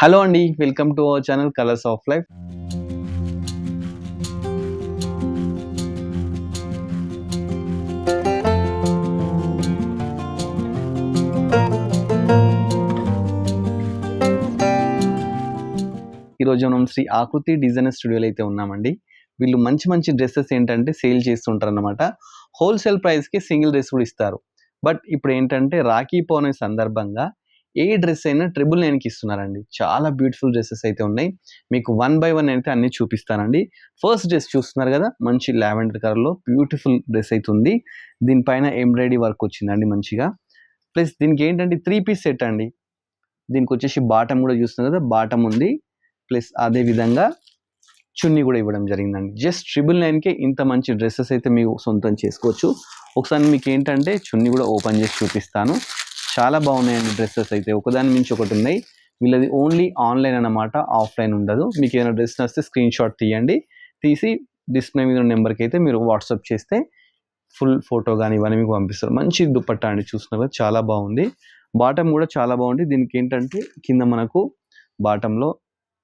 Hello అండి welcome to our channel colours of life. ఈరోజు మనం శ్రీ ఆకృతి డిజైనర్ స్టూడియోలో అయితే ఉన్నామండి. వీళ్ళు మంచి మంచి డ్రెస్సెస్ ఏంటంటే సేల్ చేస్తుంటారు అనమాట హోల్సేల్ ప్రైస్కి సింగిల్ డ్రెస్ కూడా ఇస్తారు. బట్ ఇప్పుడు ఏంటంటే రాఖీ పౌర్ణమి సందర్భంగా ఏ డ్రెస్ అయినా ట్రిబుల్ నైన్కి ఇస్తున్నారండి. చాలా బ్యూటిఫుల్ డ్రెస్సెస్ అయితే ఉన్నాయి. మీకు వన్ బై వన్ అయితే అన్నీ చూపిస్తానండి. ఫస్ట్ డ్రెస్ చూస్తున్నారు కదా మంచి లావెండర్ కలర్లో బ్యూటిఫుల్ డ్రెస్ అయితే ఉంది. దీనిపైన ఎంబ్రాయిడరీ వర్క్ వచ్చిందండి మంచిగా. ప్లస్ దీనికి ఏంటంటే త్రీ పీస్ సెట్ అండి. దీనికి వచ్చేసి బాటం కూడా చూస్తున్నారు కదా బాటం ఉంది. ప్లస్ అదే విధంగా చున్నీ కూడా ఇవ్వడం జరిగిందండి. జస్ట్ ట్రిపుల్ నైన్కే ఇంత మంచి డ్రెస్సెస్ అయితే మీరు సొంతం చేసుకోవచ్చు. ఒకసారి మీకు ఏంటంటే చున్నీ కూడా ఓపెన్ చేసి చూపిస్తాను. చాలా బాగున్నాయండి డ్రెస్సెస్ అయితే. ఒకదాని మించి ఒకటి ఉన్నాయి. వీళ్ళది ఓన్లీ ఆన్లైన్ అన్నమాట ఆఫ్లైన్ ఉండదు. మీకు ఏదైనా డ్రెస్ నచ్చితే స్క్రీన్ షాట్ తీయండి. తీసి డిస్ప్లే మీద ఉన్న నెంబర్కి అయితే మీరు వాట్సాప్ చేస్తే ఫుల్ ఫోటో కానీ ఇవన్నీ మీకు పంపిస్తారు. మంచి దుపట్టా అండి చూస్తున్నారు చాలా బాగుంది. బాటమ్ కూడా చాలా బాగుంది. దీనికి ఏంటంటే కింద మనకు బాటంలో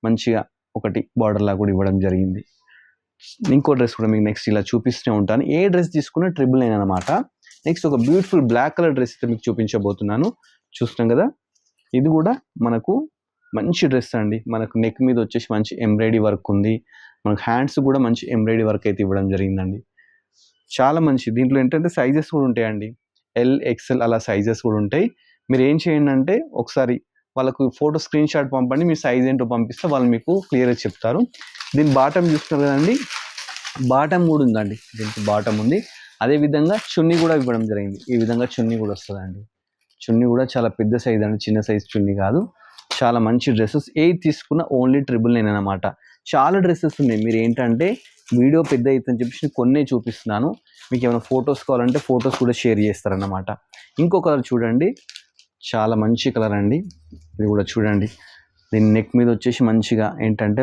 మంచిగా ఒకటి బార్డర్లా కూడా ఇవ్వడం జరిగింది. ఇంకో డ్రెస్ కూడా మీకు నెక్స్ట్ ఇలా చూపిస్తూనే ఉంటాను. ఏ డ్రెస్ తీసుకున్నా ట్రిపుల్ నైన్ అనమాట నెక్స్ట్ ఒక బ్యూటిఫుల్ బ్లాక్ కలర్ డ్రెస్ అయితే మీకు చూపించబోతున్నాను. చూస్తున్నాం కదా? ఇది కూడా మనకు మంచి డ్రెస్ అండి. మనకు నెక్ మీద వచ్చేసి మంచి ఎంబ్రాయిడరీ వర్క్ ఉంది. మనకు హ్యాండ్స్ కూడా మంచి ఎంబ్రాయిడరీ వర్క్ అయితే ఇవ్వడం జరిగిందండి. చాలా మంచి. దీంట్లో ఏంటంటే సైజెస్ కూడా ఉంటాయండి. ఎల్ ఎక్సెల్ అలా సైజెస్ కూడా ఉంటాయి. మీరు ఏం చేయండి అంటే ఒకసారి వాళ్ళకు ఫోటో స్క్రీన్ షాట్ పంపండి. మీ సైజ్ ఏంటో పంపిస్తే వాళ్ళు మీకు క్లియర్గా చెప్తారు. దీని బాటం చూస్తున్నారు కదండి? బాటమ్ కూడా ఉందండి. దీనికి బాటమ్ ఉంది. అదే విధంగా చున్నీ కూడా ఇవ్వడం జరిగింది. ఈ విధంగా చున్నీ కూడా వస్తుందండి. చున్నీ కూడా చాలా పెద్ద సైజ్ అండి చిన్న సైజ్ చున్నీ కాదు. చాలా మంచి డ్రెస్సెస్ ఏది తీసుకున్న ఓన్లీ ట్రిపుల్ నైన్ అనమాట చాలా డ్రెస్సెస్ ఉన్నాయి. మీరు ఏంటంటే వీడియో పెద్ద అవుతుందని చెప్పేసి కొన్ని చూపిస్తున్నాను. మీకు ఏమైనా ఫొటోస్ కావాలంటే ఫొటోస్ కూడా షేర్ చేస్తారన్నమాట. ఇంకో కలర్ చూడండి. చాలా మంచి కలర్ అండి. ఇది కూడా చూడండి. దీని నెక్ మీద వచ్చేసి మంచిగా ఏంటంటే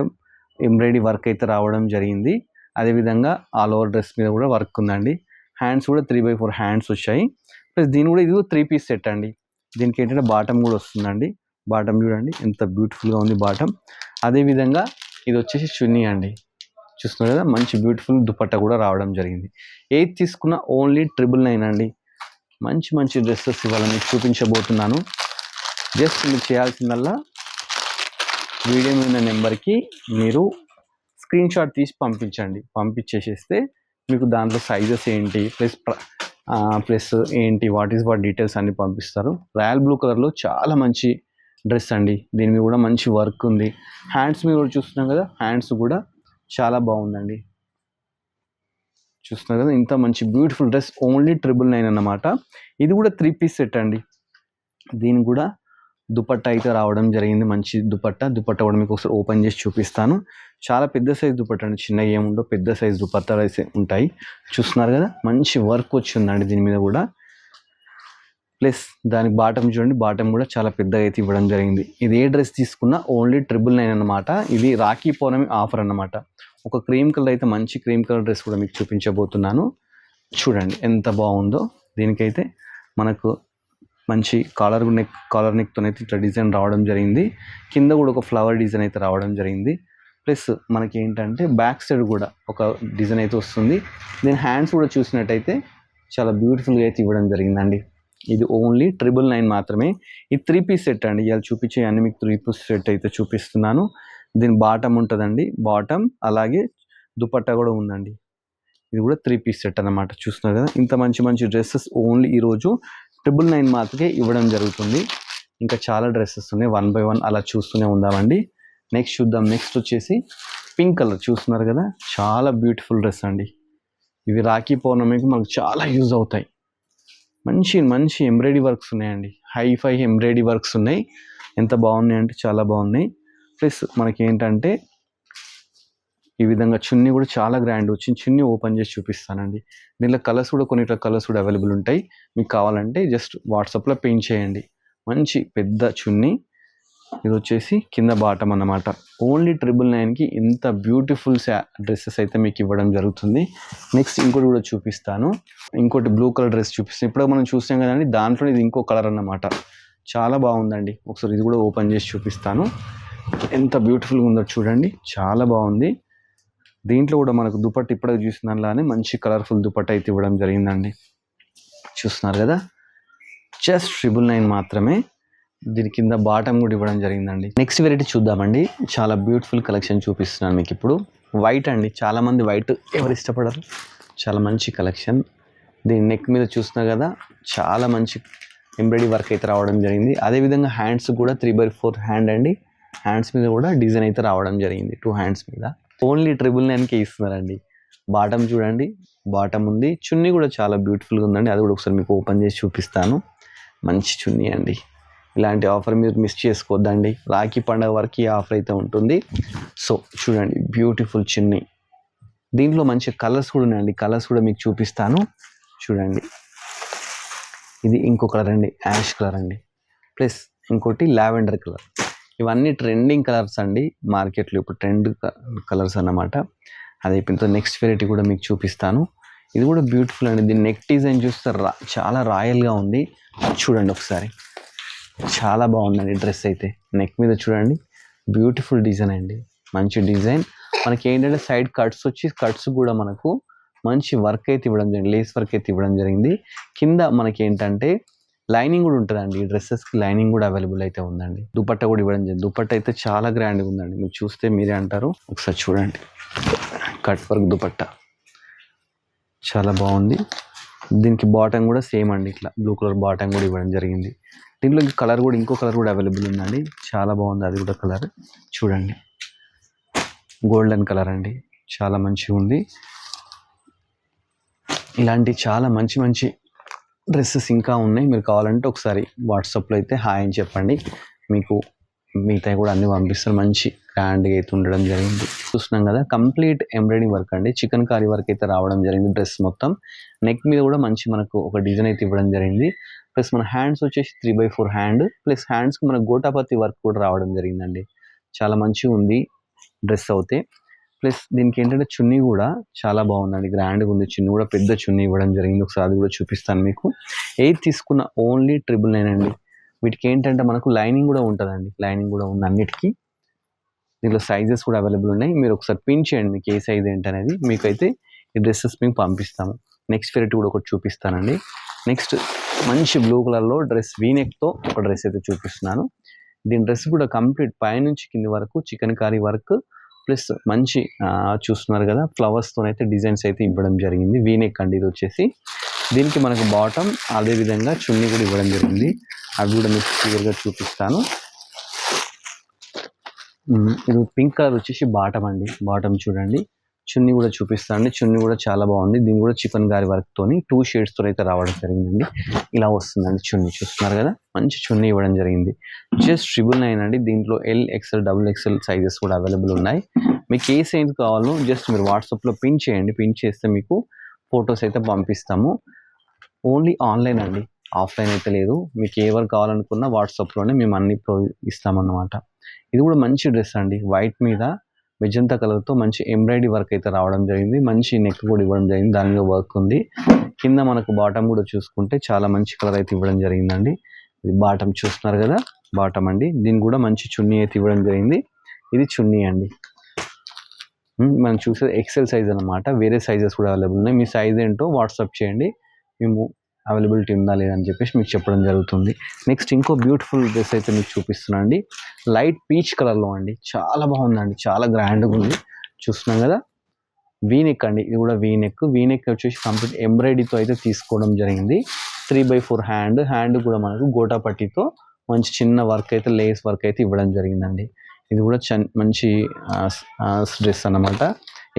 ఎంబ్రాయిడరీ వర్క్ అయితే రావడం జరిగింది. అదేవిధంగా ఆల్ ఓవర్ డ్రెస్ మీద కూడా వర్క్ ఉందండి. హ్యాండ్స్ కూడా త్రీ బై ఫోర్ హ్యాండ్స్ వచ్చాయి. ప్లస్ దీని కూడా ఇది త్రీ పీస్ సెట్ అండి. దీనికి ఏంటంటే బాటమ్ కూడా వస్తుందండి. బాటమ్ చూడండి ఎంత బ్యూటిఫుల్గా ఉంది బాటమ్. అదేవిధంగా ఇది వచ్చేసి చున్నీ అండి. చూస్తున్నారు కదా మంచి బ్యూటిఫుల్ దుపట్టా కూడా రావడం జరిగింది. ఏది తీసుకున్న ఓన్లీ ట్రిపుల్ నైన్ అండి. మంచి మంచి డ్రెస్సెస్ ఇవాళ మీకు చూపించబోతున్నాను. జస్ట్ మీరు చేయాల్సిందల్లా వీడియో మీద నెంబర్కి మీరు స్క్రీన్ షాట్ తీసి పంపించండి. పంపించేసేస్తే మీకు దాంట్లో సైజెస్ ఏంటి? ప్లస్ ప్లస్ ఏంటి? వాట్ ఈస్ వాట్ డీటెయిల్స్ అన్ని పంపిస్తారు. రాయల్ బ్లూ కలర్లో చాలా మంచి డ్రెస్ అండి. దీని మీద కూడా మంచి వర్క్ ఉంది. హ్యాండ్స్ మీద కూడా చూస్తున్నాం కదా? హ్యాండ్స్ కూడా చాలా బాగుందండి. చూస్తున్నారు కదా? ఇంత మంచి beautiful dress only triple nine అన్నమాట. ఇది కూడా త్రీ పీస్ సెట్ అండి. దీని కూడా దుపట్టా అయితే రావడం జరిగింది. మంచి దుపట్టా. దుపట్టా కూడా మీకు ఒకసారి ఓపెన్ చేసి చూపిస్తాను. చాలా పెద్ద సైజ్ దుపట్టా అండి. చిన్నగా ఏముండో పెద్ద సైజ్ దుపట్టాలు అయితే ఉంటాయి. చూస్తున్నారు కదా? మంచి వర్క్ వచ్చిందండి దీని మీద కూడా. ప్లస్ దానికి బాటం చూడండి. బాటం కూడా చాలా పెద్దగా అయితే ఇవ్వడం జరిగింది. ఇది ఏ డ్రెస్ తీసుకున్నా ఓన్లీ ట్రిపుల్ నైన్ అనమాట ఇది రాఖీ పౌర్ణమి ఆఫర్ అన్నమాట. ఒక క్రీమ్ కలర్ అయితే మంచి క్రీమ్ కలర్ డ్రెస్ కూడా మీకు చూపించబోతున్నాను. చూడండి ఎంత బాగుందో. దీనికైతే మనకు మంచి కాలర్ నెక్ కాలర్ నెక్తో అయితే ఇట్లా డిజైన్ రావడం జరిగింది. కింద కూడా ఒక ఫ్లవర్ డిజైన్ అయితే రావడం జరిగింది. ప్లస్ మనకి ఏంటంటే బ్యాక్ సైడ్ కూడా ఒక డిజైన్ అయితే వస్తుంది. దీని హ్యాండ్స్ కూడా చూసినట్టయితే చాలా బ్యూటిఫుల్గా అయితే ఇవ్వడం జరిగిందండి. ఇది ఓన్లీ ట్రిపుల్ నైన్ మాత్రమే. ఇది త్రీ పీస్ సెట్ అండి. ఇవాళ చూపించే అన్ని మీకు త్రీ పీస్ సెట్ అయితే చూపిస్తున్నాను. దీని బాటమ్ ఉంటుందండి. బాటమ్ అలాగే దుపట్టా కూడా ఉందండి. ఇది కూడా త్రీ పీస్ సెట్ అన్నమాట. చూస్తున్నారు కదా? ఇంత మంచి మంచి డ్రెస్సెస్ ఓన్లీ ఈరోజు ట్రిపుల్ నైన్ మాత్రమే ఇవ్వడం జరుగుతుంది. ఇంకా చాలా డ్రెస్సెస్ ఉన్నాయి. వన్ బై వన్ అలా చూస్తూనే ఉందామండి. నెక్స్ట్ చూద్దాం. నెక్స్ట్ వచ్చేసి పింక్ కలర్ చూస్తున్నారు కదా. చాలా బ్యూటిఫుల్ డ్రెస్ అండి. ఇవి రాఖీ పౌర్ణమికి మనకు చాలా యూజ్ అవుతాయి. మంచి మంచి ఎంబ్రాయిడరీ వర్క్స్ ఉన్నాయండి. హై ఫై ఎంబ్రాయిడరీ వర్క్స్ ఉన్నాయి. ఎంత బాగున్నాయి అంటే చాలా బాగున్నాయి. ప్లస్ మనకి ఏంటంటే ఈ విధంగా చున్నీ కూడా చాలా గ్రాండ్ వచ్చింది చున్నీ ఓపెన్ చేసి చూపిస్తానండి. దీనిలో కలర్స్ కూడా కొన్ని కలర్స్ కూడా అవైలబుల్ ఉంటాయి. మీకు కావాలంటే జస్ట్ వాట్సాప్లో పెయింట్ చేయండి. మంచి పెద్ద చున్నీ. ఇది వచ్చేసి కింద బాటం అన్నమాట. ఓన్లీ ట్రిపుల్ నైన్కి ఇంత బ్యూటిఫుల్ డ్రెస్సెస్ అయితే మీకు ఇవ్వడం జరుగుతుంది. నెక్స్ట్ ఇంకోటి కూడా చూపిస్తాను. ఇంకోటి బ్లూ కలర్ డ్రెస్ చూపిస్తాను. ఇప్పుడు మనం చూసాం కదండి దాంట్లో ఇది ఇంకో కలర్ అన్నమాట. చాలా బాగుందండి. ఒకసారి ఇది కూడా ఓపెన్ చేసి చూపిస్తాను. ఎంత బ్యూటిఫుల్గా ఉందో చూడండి. చాలా బాగుంది. దీంట్లో కూడా మనకు దుపట్ట ఇప్పటికి చూసిన దానిలానే మంచి కలర్ఫుల్ దుపట్ట అయితే ఇవ్వడం జరిగిందండి. చూస్తున్నారు కదా? జస్ట్ ట్రిబుల్ నైన్ మాత్రమే దీని కింద బాటం కూడా ఇవ్వడం జరిగిందండి. నెక్స్ట్ వెరైటీ చూద్దామండి. చాలా బ్యూటిఫుల్ కలెక్షన్ చూపిస్తున్నాను మీకు ఇప్పుడు. వైట్ అండి. చాలామంది వైట్ ఎవరు ఇష్టపడరు? చాలా మంచి కలెక్షన్ దీని నెక్ మీద చూస్తున్నా కదా? చాలా మంచి ఎంబ్రాయిడరీ వర్క్ అయితే రావడం జరిగింది. అదేవిధంగా హ్యాండ్స్ కూడా త్రీ బై ఫోర్ హ్యాండ్ అండి. హ్యాండ్స్ మీద కూడా డిజైన్ అయితే రావడం జరిగింది. టూ హ్యాండ్స్ మీద. ఓన్లీ ట్రిబుల్ నైన్కే ఇస్తున్నారండి. బాటమ్ చూడండి బాటమ్ ఉంది. చున్నీ కూడా చాలా బ్యూటిఫుల్గా ఉందండి. అది కూడా ఒకసారి మీకు ఓపెన్ చేసి చూపిస్తాను. మంచి చున్నీ అండి. ఇలాంటి ఆఫర్ మీరు మిస్ చేసుకోవద్దండి. రాఖీ పండగ వరకు ఈ ఆఫర్ అయితే ఉంటుంది. సో చూడండి బ్యూటిఫుల్ చున్నీ. దీంట్లో మంచి కలర్స్ కూడా ఉన్నాయండి. కలర్స్ కూడా మీకు చూపిస్తాను. చూడండి. ఇది ఇంకో కలర్ అండి యాష్ కలర్ అండి. ప్లస్ ఇంకోటి లావెండర్ కలర్. ఇవన్నీ ట్రెండింగ్ కలర్స్ అండి. మార్కెట్లో ఇప్పుడు ట్రెండ్ కలర్స్ అన్నమాట. అది అయిపోయిన నెక్స్ట్ వెరైటీ కూడా మీకు చూపిస్తాను. ఇది కూడా బ్యూటిఫుల్ అండి. దీని నెక్ డిజైన్ చూస్తే రా చాలా రాయల్గా ఉంది. చూడండి ఒకసారి. చాలా బాగుందండి డ్రెస్ అయితే. నెక్ మీద చూడండి. బ్యూటిఫుల్ డిజైన్ అండి. మంచి డిజైన్ మనకి ఏంటంటే సైడ్ కట్స్ వచ్చి కట్స్ కూడా మనకు మంచి వర్క్ అయితే ఇవ్వడం జరిగింది లేస్ వర్క్ అయితే ఇవ్వడం జరిగింది. కింద మనకి ఏంటంటే లైనింగ్ కూడా ఉంటుందండి. ఈ డ్రెస్సెస్కి లైనింగ్ కూడా అవైలబుల్ అయితే ఉందండి. దుపట్ట కూడా ఇవ్వడం జరిగింది దుపట్ట అయితే చాలా గ్రాండ్గా ఉందండి. మీరు చూస్తే మీరే అంటారు. ఒకసారి చూడండి. కట్ వర్క్ దుపట్ట. చాలా బాగుంది. దీనికి బాటమ్ కూడా సేమ్ అండి ఇట్లా. బ్లూ కలర్ బాటమ్ కూడా ఇవ్వడం జరిగింది. దీంట్లో కలర్ కూడా ఇంకో కలర్ కూడా అవైలబుల్ ఉందండి. చాలా బాగుంది అది కూడా కలర్. చూడండి. గోల్డెన్ కలర్ అండి. చాలా మంచిగా ఉంది ఇలాంటి చాలా మంచి మంచి డ్రెస్సెస్ ఇంకా ఉన్నాయి. మీరు కావాలంటే ఒకసారి వాట్సాప్లో అయితే హాయ్ అని చెప్పండి. మీకు మిగతా కూడా అన్ని పంపిస్తారు. మంచి గ్రాండ్గా అయితే ఉండడం జరిగింది. చూస్తున్నాం కదా కంప్లీట్ ఎంబ్రాయిడింగ్ వర్క్ అండి. చికెన్ కారీ వర్క్ అయితే రావడం జరిగింది డ్రెస్ మొత్తం. నెక్ మీద కూడా మంచి మనకు ఒక డిజైన్ అయితే ఇవ్వడం జరిగింది. ప్లస్ మన హ్యాండ్స్ వచ్చేసి three by four hand. Plus హ్యాండ్స్కి మన గోటాపతి వర్క్ కూడా రావడం జరిగిందండి. చాలా మంచిగా ఉంది డ్రెస్ అయితే. ప్లస్ దీనికి ఏంటంటే చున్నీ కూడా చాలా బాగుందండి. గ్రాండ్గా ఉంది. చున్నీ కూడా పెద్ద చున్నీ ఇవ్వడం జరిగింది. ఒకసారి అది కూడా చూపిస్తాను మీకు. ఎయిట్ తీసుకున్న ఓన్లీ ట్రిపుల్ నైన్ అండి. వీటికి ఏంటంటే మనకు లైనింగ్ కూడా ఉంటుందండి. లైనింగ్ కూడా ఉంది అన్నిటికీ. దీంట్లో సైజెస్ కూడా అవైలబుల్ ఉన్నాయి. మీరు ఒకసారి పిన్ చేయండి మీకు ఏ సైజ్ ఏంటనేది. మీకైతే ఈ డ్రెస్సెస్ మేము పంపిస్తాము. నెక్స్ట్ వెరైటీ కూడా ఒకటి చూపిస్తానండి. నెక్స్ట్ మంచి బ్లూ కలర్లో డ్రెస్ వీనెక్తో ఒక డ్రెస్ అయితే చూపిస్తున్నాను. దీని డ్రెస్ కూడా కంప్లీట్ పైనుంచి కింది వరకు చికెన్ కర్రీ వర్క్ ప్లస్ మంచి చూస్తున్నారు కదా ఫ్లవర్స్తో అయితే డిజైన్స్ అయితే ఇవ్వడం జరిగింది. వీనెక్ అండి ఇది వచ్చేసి. దీనికి మనకు బాటమ్ అదే విధంగా చున్నీ కూడా ఇవ్వడం జరిగింది. అవి కూడా మీకు క్లియర్గా చూపిస్తాను. ఇది పింక్ కలర్ వచ్చేసి బాటమ్ అండి. బాటమ్ చూడండి. చున్నీ కూడా చూపిస్తానండి. చున్నీ కూడా చాలా బాగుంది. దీని కూడా చికెన్ గారి వర్క్తోని టూ షేడ్స్తో అయితే రావడం జరిగిందండి. ఇలా వస్తుందండి చున్నీ చూస్తున్నారు కదా? మంచి చున్నీ ఇవ్వడం జరిగింది. జస్ట్ ట్రిబుల్ నైన్ అండి. దీంట్లో L XL double XL sizes కూడా అవైలబుల్ ఉన్నాయి. మీకు ఏ సైజ్ కావాలో జస్ట్ మీరు వాట్సాప్లో పిన్ చేయండి. పిన్ చేస్తే మీకు ఫొటోస్ అయితే పంపిస్తాము. ఓన్లీ ఆన్లైన్ అండి. ఆఫ్లైన్ అయితే లేదు. మీకు ఎవరు కావాలనుకున్నా వాట్సాప్లోనే మేము అన్ని ప్రో ఇస్తామన్నమాట. ఇది కూడా మంచి డ్రెస్ అండి. వైట్ మీద మెజంతా కలర్తో మంచి ఎంబ్రాయిడరీ వర్క్ అయితే రావడం జరిగింది. మంచి నెక్ కూడా ఇవ్వడం జరిగింది. దానిలో వర్క్ ఉంది. కింద మనకు బాటమ్ కూడా చూసుకుంటే చాలా మంచి కలర్ అయితే ఇవ్వడం జరిగిందండి. ఇది బాటమ్ చూస్తున్నారు కదా? బాటమ్ అండి. దీన్ని కూడా మంచి చున్నీ అయితే ఇవ్వడం జరిగింది. ఇది చున్నీ అండి. మనం చూసేది ఎక్సెల్ సైజ్ అనమాట వేరే సైజెస్ కూడా అవైలబుల్ ఉన్నాయి. మీ సైజ్ ఏంటో వాట్సాప్ చేయండి. మేము అవైలబిలిటీ ఉందా లేదా అని చెప్పేసి మీకు చెప్పడం జరుగుతుంది. నెక్స్ట్ ఇంకో బ్యూటిఫుల్ డ్రెస్ అయితే మీకు చూపిస్తున్నాను అండి. లైట్ పీచ్ కలర్లో అండి. చాలా బాగుందండి. చాలా గ్రాండ్గా ఉంది. చూస్తున్నాం కదా? వీనెక్ అండి. ఇది కూడా వీనెక్ వీనెక్ వచ్చేసి కంప్లీట్ ఎంబ్రాయిడరీతో అయితే తీసుకోవడం జరిగింది. Three by four hand. Hand కూడా మనకు గోటా పట్టితో మంచి చిన్న వర్క్ అయితే లేస్ వర్క్ అయితే ఇవ్వడం జరిగిందండి. ఇది కూడా మంచి డ్రెస్ అన్నమాట.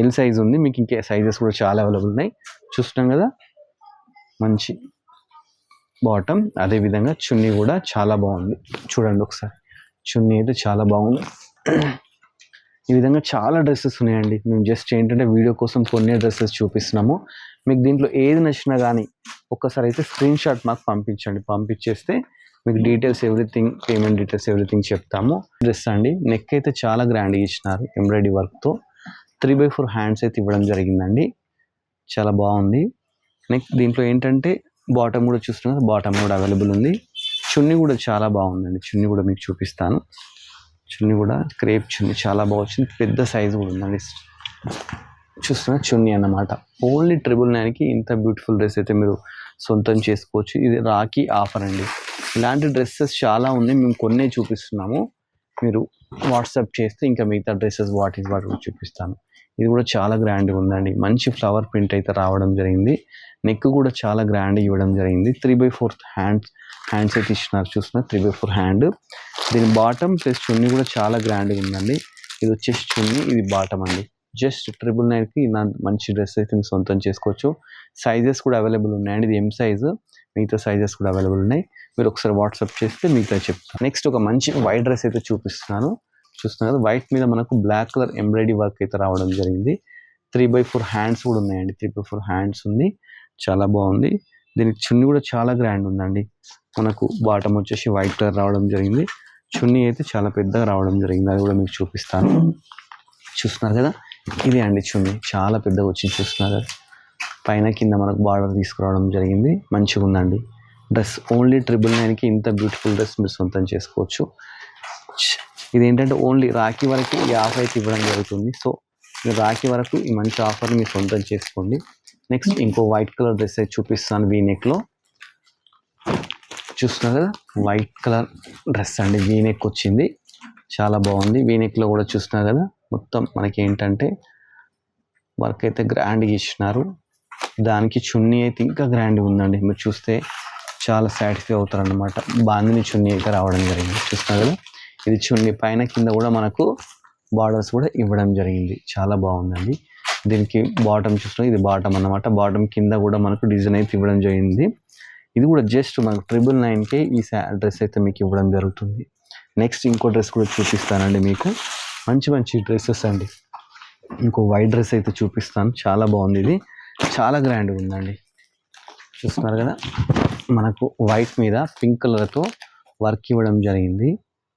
ఎల్ సైజ్ ఉంది. మీకు ఇంకే సైజెస్ కూడా చాలా అవైలబుల్ ఉన్నాయి. చూస్తున్నాం కదా? మంచి బాటమ్ అదేవిధంగా చున్నీ కూడా చాలా బాగుంది. చూడండి ఒకసారి. చున్నీ అయితే చాలా బాగుంది. ఈ విధంగా చాలా డ్రెస్సెస్ ఉన్నాయండి. మేము జస్ట్ ఏంటంటే వీడియో కోసం కొన్ని డ్రెస్సెస్ చూపిస్తున్నాము. మీకు దీంట్లో ఏది నచ్చినా కానీ ఒక్కసారి అయితే స్క్రీన్ షాట్ మాకు పంపించండి. పంపించేస్తే మీకు details everything payment details everything చెప్తాము. డ్రెస్ అండి. నెక్ అయితే చాలా గ్రాండ్గా ఇచ్చినారు ఎంబ్రాయిడరీ వర్క్తో త్రీ బై ఫోర్ హ్యాండ్స్ అయితే ఇవ్వడం జరిగిందండి. చాలా బాగుంది. నెక్స్ట్ దీంట్లో ఏంటంటే బాటమ్ కూడా చూస్తున్నారు. బాటమ్ కూడా అవైలబుల్ ఉంది. చున్నీ కూడా చాలా బాగుందండి. చున్నీ కూడా మీకు చూపిస్తాను. చున్నీ కూడా క్రేప్ చున్నీ చాలా బాగా వచ్చింది. పెద్ద సైజు కూడా ఉందండి. చూస్తున్న చున్నీ అన్నమాట. ఓన్లీ ట్రిపుల్ నైన్కి ఇంత బ్యూటిఫుల్ డ్రెస్ అయితే మీరు సొంతం చేసుకోవచ్చు. ఇది రాఖీ ఆఫర్ అండి. ఇలాంటి డ్రెస్సెస్ చాలా ఉన్నాయి. మేము కొన్నే చూపిస్తున్నాము. మీరు వాట్సాప్ చేస్తే ఇంకా మిగతా డ్రెస్సెస్ వాట్ వాటి కూడా చూపిస్తాను. ఇది కూడా చాలా గ్రాండ్గా ఉందండి. మంచి ఫ్లవర్ ప్రింట్ అయితే రావడం జరిగింది. నెక్ కూడా చాలా గ్రాండ్ ఇవ్వడం జరిగింది. Three by fourth hands hands అయితే ఇచ్చినారు చూస్తున్నారు త్రీ బై ఫోర్ హ్యాండ్ దీని బాటమ్ ప్లస్ చున్నీ కూడా చాలా గ్రాండ్గా ఉందండి. ఇది వచ్చేసి చున్నీ ఇది బాటమ్ అండి. జస్ట్ ట్రిపుల్ నైన్కి నా మంచి డ్రెస్ అయితే మీరు సొంతం చేసుకోవచ్చు. సైజెస్ కూడా అవైలబుల్ ఉన్నాయండి ఇది ఎం సైజు మిగతా సైజెస్ కూడా అవైలబుల్ ఉన్నాయి. మీరు ఒకసారి వాట్సాప్ చేస్తే మిగతా చెప్తాను నెక్స్ట్ ఒక మంచి వైట్ డ్రెస్ అయితే చూపిస్తున్నాను. చూస్తున్నారు కదా వైట్ మీద మనకు బ్లాక్ కలర్ ఎంబ్రాయిడరీ వర్క్ అయితే రావడం జరిగింది. త్రీ బై ఫోర్ హ్యాండ్స్ కూడా ఉన్నాయండి. త్రీ బై ఫోర్ హ్యాండ్స్ ఉంది. చాలా బాగుంది. దీనికి చున్నీ కూడా చాలా గ్రాండ్ ఉందండి. మనకు బాటమ్ వచ్చేసి వైట్ కలర్ రావడం జరిగింది. చున్నీ అయితే చాలా పెద్దగా రావడం జరిగింది. అది కూడా మీకు చూపిస్తాను. చూస్తున్నారు కదా? ఇది అండి చున్నీ. చాలా పెద్దగా వచ్చింది చూస్తున్నారు కదా? పైన కింద మనకు బార్డర్ తీసుకురావడం జరిగింది. మంచిగా ఉందండి. డ్రెస్ ఓన్లీ ట్రిపుల్ నైన్కి ఇంత బ్యూటిఫుల్ డ్రెస్ మీరు సొంతం చేసుకోవచ్చు. ఇది ఏంటంటే ఓన్లీ రాఖీ వరకు ఈ ఆఫర్ అయితే ఇవ్వడం జరుగుతుంది. సో మీరు రాఖీ వరకు ఈ మంచి ఆఫర్ని మీరు సొంతం చేసుకోండి. నెక్స్ట్ ఇంకో వైట్ కలర్ డ్రెస్ అయితే చూపిస్తాను వీ నెక్లో చూస్తున్నారు కదా వైట్ కలర్ డ్రెస్ అండి వీ నెక్ వచ్చింది. చాలా బాగుంది. వీ నెక్లో కూడా చూస్తున్నారు కదా మొత్తం మనకి ఏంటంటే వర్క్ అయితే గ్రాండ్గా ఇచ్చినారు. దానికి చున్నీ అయితే ఇంకా గ్రాండ్గా ఉందండి. మీరు చూస్తే చాలా సాటిస్ఫై అవుతారు అనమాట బాందిని చున్నీ అయితే రావడం జరిగింది. చూస్తున్నారు కదా ఇది చూడండి పైన కింద కూడా మనకు బార్డర్స్ కూడా ఇవ్వడం జరిగింది. చాలా బాగుందండి. దీనికి బాటమ్ చూస్తున్నాం. ఇది బాటమ్ అన్నమాట. బాటమ్ కింద కూడా మనకు డిజైన్ అయితే ఇవ్వడం జరిగింది. ఇది కూడా జస్ట్ మనకు ట్రిపుల్ నైన్కే ఈ డ్రెస్ అయితే మీకు ఇవ్వడం జరుగుతుంది. నెక్స్ట్ ఇంకో డ్రెస్ కూడా చూపిస్తానండి మీకు. మంచి మంచి డ్రెస్సెస్ అండి. ఇంకో వైట్ డ్రెస్ అయితే చూపిస్తాను. చాలా బాగుంది ఇది. చాలా గ్రాండ్గా ఉందండి. చూస్తున్నారు కదా? మనకు వైట్ మీద పింక్ కలర్తో వర్క్ ఇవ్వడం జరిగింది.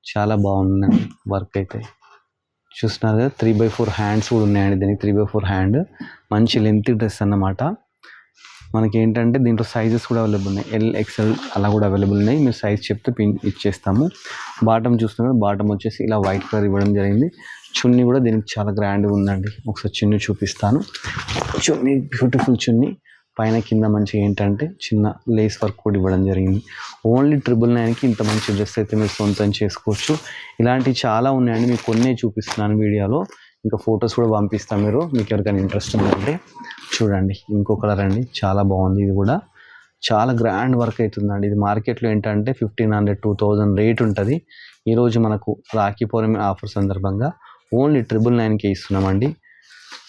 చాలా బాగుందండి వర్క్ అయితే. చూస్తున్నారు కదా త్రీ బై ఫోర్ హ్యాండ్స్ కూడా ఉన్నాయండి దీనికి. త్రీ బై ఫోర్ హ్యాండ్ మంచి లెంత్ డ్రెస్ అన్నమాట. మనకి ఏంటంటే దీంట్లో సైజెస్ కూడా అవైలబుల్ ఉన్నాయి. ఎల్ ఎక్స్ఎల్ అలా కూడా అవైలబుల్ ఉన్నాయి. మీరు సైజ్ చెప్తే పిన్ ఇచ్చేస్తాము. బాటమ్ చూస్తున్నారు బాటమ్ వచ్చేసి ఇలా వైట్ కలర్ ఇవ్వడం జరిగింది. చున్నీ కూడా దీనికి చాలా గ్రాండ్గా ఉందండి. ఒకసారి చున్నీ చూపిస్తాను. చున్నీ బ్యూటిఫుల్ చున్నీ. పైన కింద మంచిగా ఏంటంటే చిన్న లేస్ వర్క్ కూడా ఇవ్వడం జరిగింది. ఓన్లీ ట్రిపుల్ నైన్కి ఇంత మంచి డ్రెస్ అయితే మీరు సొంతం చేసుకోవచ్చు. ఇలాంటివి చాలా ఉన్నాయండి మీకు కొన్నే చూపిస్తున్నాను వీడియోలో. ఇంకా ఫొటోస్ కూడా పంపిస్తాను మీరు మీకు ఎవరికైనా ఇంట్రెస్ట్ ఉందంటే చూడండి. ఇంకో కలర్ అండి చాలా బాగుంది ఇది కూడా. చాలా గ్రాండ్ వర్క్ అవుతుందండి. ఇది మార్కెట్లో ఏంటంటే fifteen hundred two thousand rate ఉంటుంది. ఈరోజు మనకు రాఖీ పౌర్ణమి ఆఫర్ సందర్భంగా ఓన్లీ ట్రిపుల్ నైన్కే ఇస్తున్నామండి.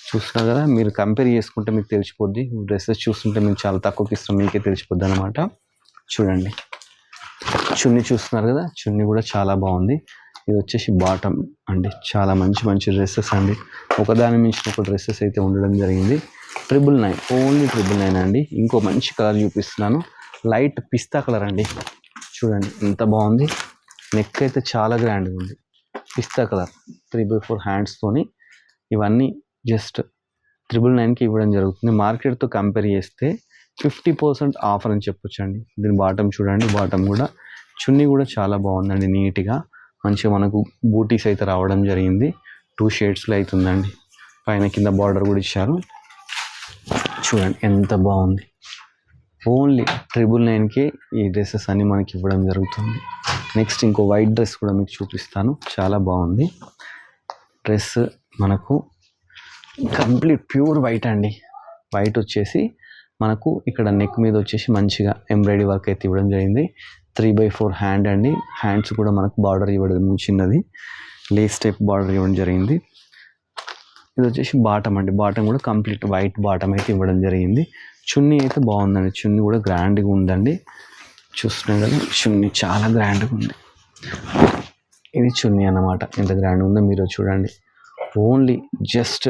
చూస్తున్నారు కదా మీరు కంపేర్ చేసుకుంటే మీకు తెలిసిపోద్ది. డ్రెస్సెస్ చూస్తుంటే మేము చాలా తక్కువకి ఇస్తాం మీకే తెలిసిపోద్ది అనమాట చూడండి. చున్నీ చూస్తున్నారు కదా చున్నీ కూడా చాలా బాగుంది. ఇది వచ్చేసి బాటమ్ అండి. చాలా మంచి మంచి డ్రెస్సెస్ అండి. ఒకదాని మించిన ఒక డ్రెస్సెస్ అయితే ఉండడం జరిగింది. Triple nine only triple nine అండి. ఇంకో మంచి కలర్ చూపిస్తున్నాను. లైట్ పిస్తా కలర్ అండి. చూడండి ఎంత బాగుంది. నెక్ అయితే చాలా గ్రాండ్గా ఉంది. పిస్తా కలర్ త్రీ బై ఫోర్ హ్యాండ్స్తోని ఇవన్నీ జస్ట్ త్రిబుల్ నైన్కి ఇవ్వడం జరుగుతుంది. మార్కెట్తో కంపేర్ చేస్తే ఫిఫ్టీ పర్సెంట్ ఆఫర్ అని చెప్పొచ్చు అండి దీని బాటమ్ చూడండి బాటమ్ కూడా చున్నీ కూడా చాలా బాగుందండి నీట్గా. మంచిగా మనకు బూటీస్ అయితే రావడం జరిగింది. టూ షేడ్స్లో అవుతుందండి పైన కింద బార్డర్ కూడా ఇచ్చారు. చూడండి ఎంత బాగుంది. ఓన్లీ ట్రిబుల్ నైన్కే ఈ డ్రెస్సెస్ అన్నీ మనకి ఇవ్వడం జరుగుతుంది. నెక్స్ట్ ఇంకో వైట్ డ్రెస్ కూడా మీకు చూపిస్తాను. చాలా బాగుంది. డ్రెస్ మనకు కంప్లీట్ ప్యూర్ వైట్ అండి. వైట్ వచ్చేసి మనకు ఇక్కడ నెక్ మీద వచ్చేసి మంచిగా ఎంబ్రాయిడరీ వర్క్ అయితే ఇవ్వడం జరిగింది. త్రీ బై ఫోర్ హ్యాండ్ అండి. హ్యాండ్స్ కూడా మనకు బార్డర్ ఇవ్వడం చిన్నది. లేస్ టైప్ బార్డర్ ఇవ్వడం జరిగింది. ఇది వచ్చేసి బాటమ్ అండి. బాటమ్ కూడా కంప్లీట్ వైట్ బాటం అయితే ఇవ్వడం జరిగింది. చున్నీ అయితే బాగుందండి. చున్నీ కూడా గ్రాండ్గా ఉందండి. చూస్తున్నాం కదా చున్నీ చాలా గ్రాండ్గా ఉంది. ఇది చున్నీ అన్నమాట. ఎంత గ్రాండ్గా ఉందో మీరు చూడండి. ఓన్లీ జస్ట్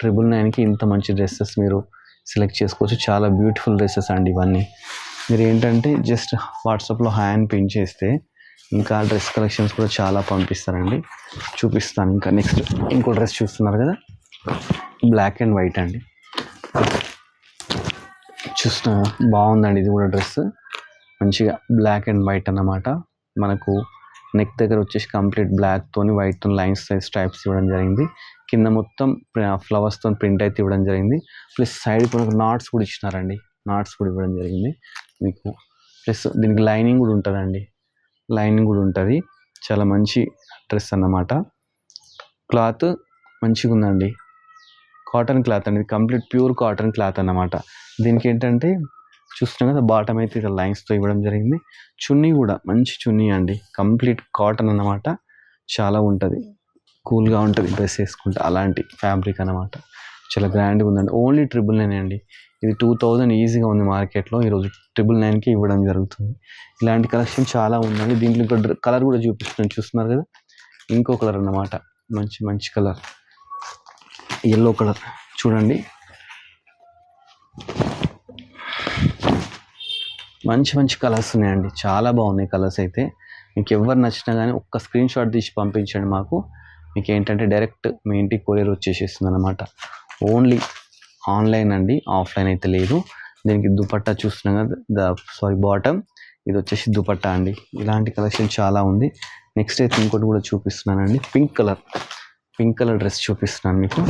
ట్రిపుల్ నైన్కి ఇంత మంచి డ్రెస్సెస్ మీరు సెలెక్ట్ చేసుకోవచ్చు. చాలా బ్యూటిఫుల్ డ్రెస్సెస్ అండి ఇవన్నీ. మీరు ఏంటంటే జస్ట్ వాట్సాప్లో హ్యాండ్ పిన్ చేస్తే ఇంకా డ్రెస్ కలెక్షన్స్ కూడా చాలా పంపిస్తారండి. చూపిస్తాను ఇంకా. నెక్స్ట్ ఇంకో డ్రెస్ చూస్తున్నారు కదా? బ్లాక్ అండ్ వైట్ అండి. చూస్తున్నా బాగుందండి ఇది కూడా డ్రెస్. మంచిగా బ్లాక్ అండ్ వైట్ అన్నమాట. మనకు నెక్ దగ్గర వచ్చేసి కంప్లీట్ బ్లాక్తో వైట్తో లైన్స్ స్ట్రైప్స్ ఇవ్వడం జరిగింది. కింద మొత్తం ఫ్లవర్స్తో ప్రింట్ అయితే ఇవ్వడం జరిగింది. ప్లస్ సైడ్ కూడా నాట్స్ కూడా ఇచ్చినారండి. నాట్స్ కూడా ఇవ్వడం జరిగింది మీకు. ప్లస్ దీనికి లైనింగ్ కూడా ఉంటుందండి. లైనింగ్ కూడా ఉంటుంది. చాలా మంచి డ్రెస్ అన్నమాట. క్లాత్ మంచిగా ఉందండి. కాటన్ క్లాత్ అనేది కంప్లీట్ ప్యూర్ కాటన్ క్లాత్ అన్నమాట. దీనికి ఏంటంటే చూస్తున్నాం కదా బాటమ్ అయితే ఇలా లైన్స్తో ఇవ్వడం జరిగింది. చున్నీ కూడా మంచి చున్నీ అండి. కంప్లీట్ కాటన్ అన్నమాట. చాలా ఉంటుంది. కూల్గా ఉంటుంది డ్రెస్ వేసుకుంటే. అలాంటి ఫ్యాబ్రిక్ అన్నమాట. చాలా గ్రాండ్గా ఉందండి. ఓన్లీ ట్రిపుల్ నైన్ అండి. ఇది టూ థౌజండ్ ఈజీగా ఉంది మార్కెట్లో ఈరోజు ట్రిపుల్ నైన్కి ఇవ్వడం జరుగుతుంది. ఇలాంటి కలెక్షన్ చాలా ఉందండి. దీంట్లో ఇంకో కలర్ కూడా చూపిస్తున్నాను. చూస్తున్నారు కదా? ఇంకో కలర్ అన్నమాట. మంచి మంచి కలర్ ఎల్లో కలర్ చూడండి. మంచి మంచి కలర్స్ ఉన్నాయండి. చాలా బాగున్నాయి కలర్స్ అయితే. మీకు ఎవరు నచ్చినా కానీ ఒక్క స్క్రీన్ షాట్ తీసి పంపించండి మాకు. మీకు ఏంటంటే డైరెక్ట్ మీ ఇంటికి కొరియర్ వచ్చేసేస్తుంది అనమాట ఓన్లీ ఆన్లైన్ అండి. ఆఫ్లైన్ అయితే లేదు. దీనికి దుపట్టా చూస్తున్నాం కదా ద సారీ బాటమ్. ఇది వచ్చేసి దుపట్టా అండి. ఇలాంటి కలెక్షన్ చాలా ఉంది. నెక్స్ట్ అయితే ఇంకోటి కూడా చూపిస్తున్నానండి. Pink colour. Pink colour dress చూపిస్తున్నాను మీకు.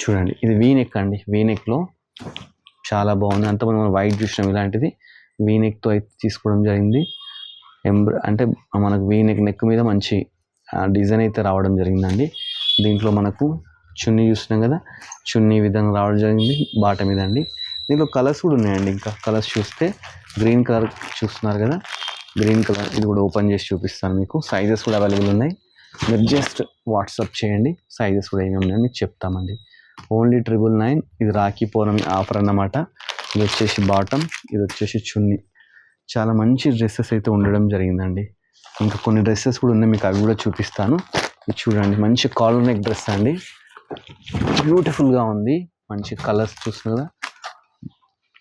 చూడండి. ఇది వీనెక్ అండి. వీనెక్లో చాలా బాగుంది. అంతమంది మనం వైట్ చూసినాం ఇలాంటిది. వీనెక్తో అయితే తీసుకోవడం జరిగింది. ఎంబ్ర అంటే మనకు వీనెక్ నెక్ మీద మంచి డిజైన్ అయితే రావడం జరిగిందండి. దీంట్లో మనకు చున్నీ చూస్తున్నాం కదా చున్నీ విధంగా రావడం జరిగింది బాట మీద అండి. దీంట్లో కలర్స్ కూడా ఉన్నాయండి ఇంకా. కలర్స్ చూస్తే గ్రీన్ కలర్ చూస్తున్నారు కదా గ్రీన్ కలర్ ఇది కూడా ఓపెన్ చేసి చూపిస్తాను మీకు. సైజెస్ కూడా అవైలబుల్ ఉన్నాయి. మీరు జస్ట్ వాట్సాప్ చేయండి సైజెస్ కూడా ఏమేమి ఉన్నాయో మీకు చెప్తామండి. ఓన్లీ ట్రిపుల్ నైన్ ఇది రాఖీ పౌర్ణమి ఆఫర్ అన్నమాట. ఇది వచ్చేసి బాటమ్ ఇది వచ్చేసి చున్నీ. చాలా మంచి డ్రెస్సెస్ అయితే ఉండడం జరిగిందండి. ఇంకా కొన్ని డ్రెస్సెస్ కూడా ఉన్నాయి మీకు అవి కూడా చూపిస్తాను. ఇది చూడండి మంచి కాలర్ నెక్ డ్రెస్ అండి. బ్యూటిఫుల్గా ఉంది మంచి కలర్స్ చూస్తున్నారు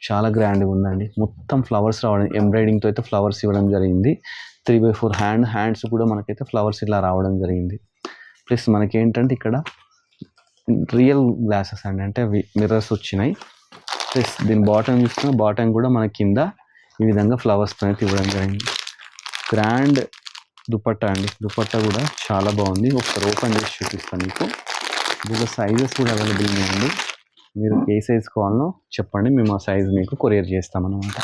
చాలా గ్రాండ్గా ఉందండి. మొత్తం ఫ్లవర్స్ రావడం ఎంబ్రాయిడింగ్తో అయితే ఫ్లవర్స్ ఇవ్వడం జరిగింది. Three by four hand hands కూడా మనకైతే ఫ్లవర్స్ ఇలా రావడం జరిగింది. ప్లస్ మనకి ఏంటంటే ఇక్కడ రియల్ గ్లాసెస్ అండి అంటే మిర్రర్స్ వచ్చినాయి. ప్లస్ దీని బాటమ్ చూస్తున్న. బాటమ్ కూడా మన కింద ఈ విధంగా ఫ్లవర్స్తో అయితే ఇవ్వడం జరిగింది. గ్రాండ్ దుపట్టా అండి. దుపట్టా కూడా చాలా బాగుంది. ఒకసారి ఓపెన్ చేసి చూపిస్తాను మీకు. ఇందులో సైజెస్ కూడా అవైలబుల్ ఉన్నాయండి మీరు ఏ సైజ్ కావాలనో చెప్పండి. మేము ఆ సైజ్ మీకు కొరియర్ చేస్తామన్నమాట.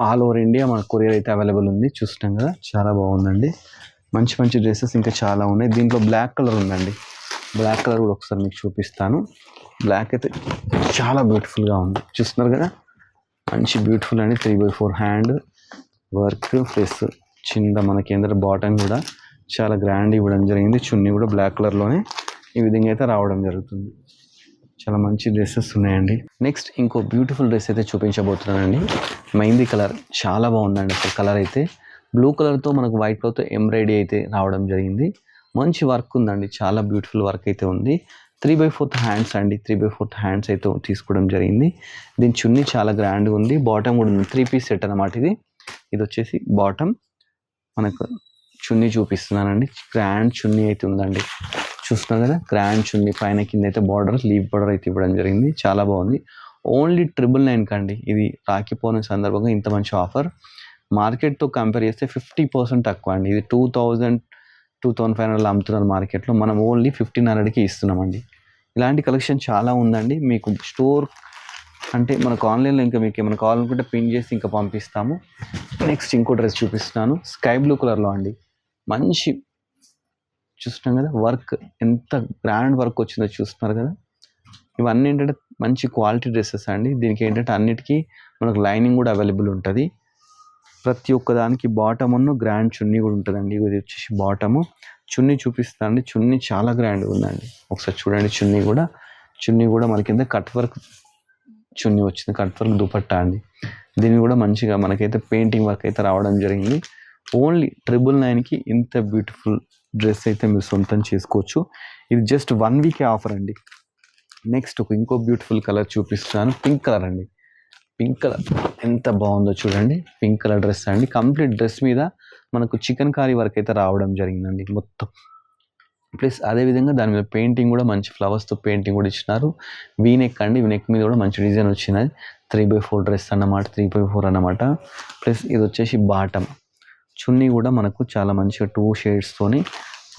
ఆల్ ఓవర్ ఇండియా మన కొరియర్ అయితే అవైలబుల్ ఉంది. చూస్తాం కదా. చాలా బాగుందండి. మంచి మంచి డ్రెస్సెస్ ఇంకా చాలా ఉన్నాయి. దీంట్లో బ్లాక్ కలర్ ఉందండి. బ్లాక్ కలర్ కూడా ఒకసారి మీకు చూపిస్తాను. బ్లాక్ అయితే చాలా బ్యూటిఫుల్గా ఉంది. చూస్తున్నారు కదా? మంచి బ్యూటిఫుల్ అండి. Three by four hand work plus చిన్న మనకి ఏంటంటే బాటమ్ కూడా చాలా గ్రాండ్ ఇవ్వడం జరిగింది. చున్నీ కూడా బ్లాక్ కలర్లోనే ఈ విధంగా అయితే రావడం జరుగుతుంది. చాలా మంచి డ్రెస్సెస్ ఉన్నాయండి. నెక్స్ట్ ఇంకో బ్యూటిఫుల్ డ్రెస్ అయితే చూపించబోతున్నానండి. మెహందీ కలర్ చాలా బాగుందండి అసలు. కలర్ అయితే బ్లూ కలర్తో మనకు వైట్ క్లాత్ ఎంబ్రాయిడరీ అయితే రావడం జరిగింది. మంచి వర్క్ ఉందండి. చాలా బ్యూటిఫుల్ వర్క్ అయితే ఉంది. త్రీ బై ఫోర్త్ హ్యాండ్స్ అండి. త్రీ బై ఫోర్త్ హ్యాండ్స్ అయితే తీసుకోవడం జరిగింది. దీని చున్నీ చాలా గ్రాండ్గా ఉంది. బాటమ్ కూడా ఉంది. త్రీ పీస్ సెట్ అన్నమాట ఇది. ఇది వచ్చేసి బాటమ్. మనకు చున్నీ చూపిస్తున్నానండి. గ్రాండ్ చున్నీ అయితే ఉందండి. చూస్తున్నాం కదా? గ్రాండ్ చున్నీ. పైన కింద అయితే బార్డర్ లీవ్ బార్డర్ అయితే ఇవ్వడం జరిగింది. చాలా బాగుంది. ఓన్లీ ట్రిపుల్ నైన్ కండి. ఇది రాఖీ పౌర్ణమి సందర్భంగా ఇంత మంచి ఆఫర్. మార్కెట్తో కంపేర్ చేస్తే ఫిఫ్టీ పర్సెంట్ తక్కువ అండి. ఇది two thousand two thousand five hundred అమ్ముతున్నారు మార్కెట్లో. మనం ఓన్లీ ఫిఫ్టీన్ హండ్రెడ్కి ఇస్తున్నామండి. ఇలాంటి కలెక్షన్ చాలా ఉందండి. మీకు స్టోర్ అంటే మనకు ఆన్లైన్లో ఇంకా మీకు ఏమైనా కావాలనుకుంటే పిన్ చేసి ఇంకా పంపిస్తాము. నెక్స్ట్ ఇంకో డ్రెస్ చూపిస్తున్నాను. స్కై బ్లూ కలర్లో అండి. మంచి చూస్తున్నాం కదా వర్క్ ఎంత గ్రాండ్ వర్క్ వచ్చిందో చూస్తున్నారు కదా. ఇవన్నీ ఏంటంటే మంచి క్వాలిటీ డ్రెస్సెస్ అండి. దీనికి ఏంటంటే అన్నిటికీ మనకు లైనింగ్ కూడా అవైలబుల్ ఉంటుంది. ప్రతి ఒక్క దానికి బాటమ్ ఉన్న గ్రాండ్ చున్నీ కూడా ఉంటుందండి. ఇది వచ్చేసి బాటము చున్నీ చూపిస్తానండి చున్నీ చాలా గ్రాండ్ ఉందండి. ఒకసారి చూడండి చున్నీ కూడా. చున్నీ కూడా మన కింద కట్ వర్క్ చున్నీ వచ్చింది. కట్ వర్క్ దుపట్టా అండి. దీన్ని కూడా మంచిగా మనకైతే పెయింటింగ్ వర్క్ అయితే రావడం జరిగింది. ఓన్లీ ట్రిపుల్ నైన్కి ఇంత బ్యూటిఫుల్ డ్రెస్ అయితే మీరు సొంతం చేసుకోవచ్చు. ఇది జస్ట్ వన్ వీకే ఆఫర్ అండి. నెక్స్ట్ ఒక ఇంకో బ్యూటిఫుల్ కలర్ చూపిస్తాను పింక్ కలర్ అండి. Pink colour. ఎంత బాగుందో చూడండి. పింక్ కలర్ డ్రెస్ అండి. కంప్లీట్ డ్రెస్ మీద మనకు చికెన్ కారీ వర్క్ అయితే రావడం జరిగిందండి మొత్తం. ప్లస్ అదేవిధంగా దాని మీద పెయింటింగ్ కూడా మంచి ఫ్లవర్స్తో పెయింటింగ్ కూడా ఇచ్చినారు. వీనెక్ అండి. వీనెక్ మీద కూడా మంచి డిజైన్ వచ్చినది త్రీ బై ఫోర్ డ్రెస్ అన్నమాట. త్రీ బై ఫోర్ అన్నమాట. ప్లస్ ఇది వచ్చేసి బాటమ్. చున్నీ కూడా మనకు చాలా మంచిగా టూ షేడ్స్తోని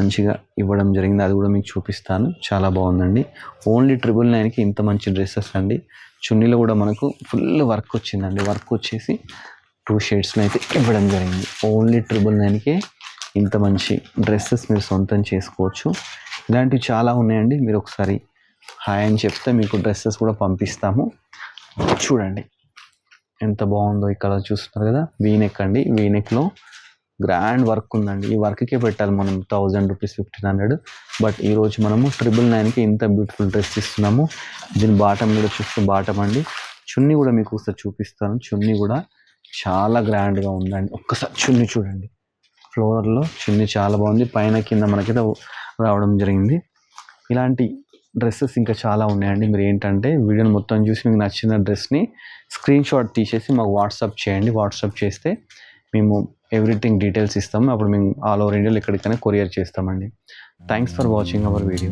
మంచిగా ఇవ్వడం జరిగింది. అది కూడా మీకు చూపిస్తాను. చాలా బాగుందండి. ఓన్లీ ట్రిపుల్ నైన్కి ఇంత మంచి డ్రెస్సెస్ అండి. చున్నీలో కూడా మనకు ఫుల్ వర్క్ వచ్చిందండి. వర్క్ వచ్చేసి టూ షేడ్స్లో అయితే ఇవ్వడం జరిగింది. ఓన్లీ ట్రిపుల్ నైన్కే ఇంత మంచి డ్రెస్సెస్ మీరు సొంతం చేసుకోవచ్చు. ఇలాంటివి చాలా ఉన్నాయండి. మీరు ఒకసారి హాయ్ అని చెప్తే మీకు డ్రెస్సెస్ కూడా పంపిస్తాము. చూడండి. ఎంత బాగుందో ఇక్కడ చూస్తున్నారు కదా. వీనెక్ అండి. వీనెక్లో గ్రాండ్ వర్క్ ఉందండి. ఈ వర్క్కే పెట్టాలి మనం thousand rupees fifteen hundred but ఈరోజు మనము ట్రిపుల్ నైన్కి ఇంత బ్యూటిఫుల్ డ్రెస్ ఇస్తున్నాము. దీని బాటమ్ కూడా చూస్తే బాటమ్ అండి. చున్నీ కూడా మీకు ఒకసారి చూపిస్తాను. చున్నీ కూడా చాలా గ్రాండ్గా ఉందండి. ఒక్కసారి చున్నీ చూడండి. ఫ్లోర్లో చున్నీ చాలా బాగుంది. పైన కింద మనకైతే రావడం జరిగింది. ఇలాంటి డ్రెస్సెస్ ఇంకా చాలా ఉన్నాయండి. మీరు ఏంటంటే వీడియోని మొత్తం చూసి మీకు నచ్చిన డ్రెస్ని స్క్రీన్ షాట్ తీసేసి మాకు వాట్సాప్ చేయండి. వాట్సాప్ చేస్తే మేము ఎవ్రీథింగ్ డీటెయిల్స్ ఇస్తాము అప్పుడు మేము ఆల్ ఓవర్ ఇండియాలో ఎక్కడికైనా కొరియర్ చేస్తామండి. Thanks for watching our video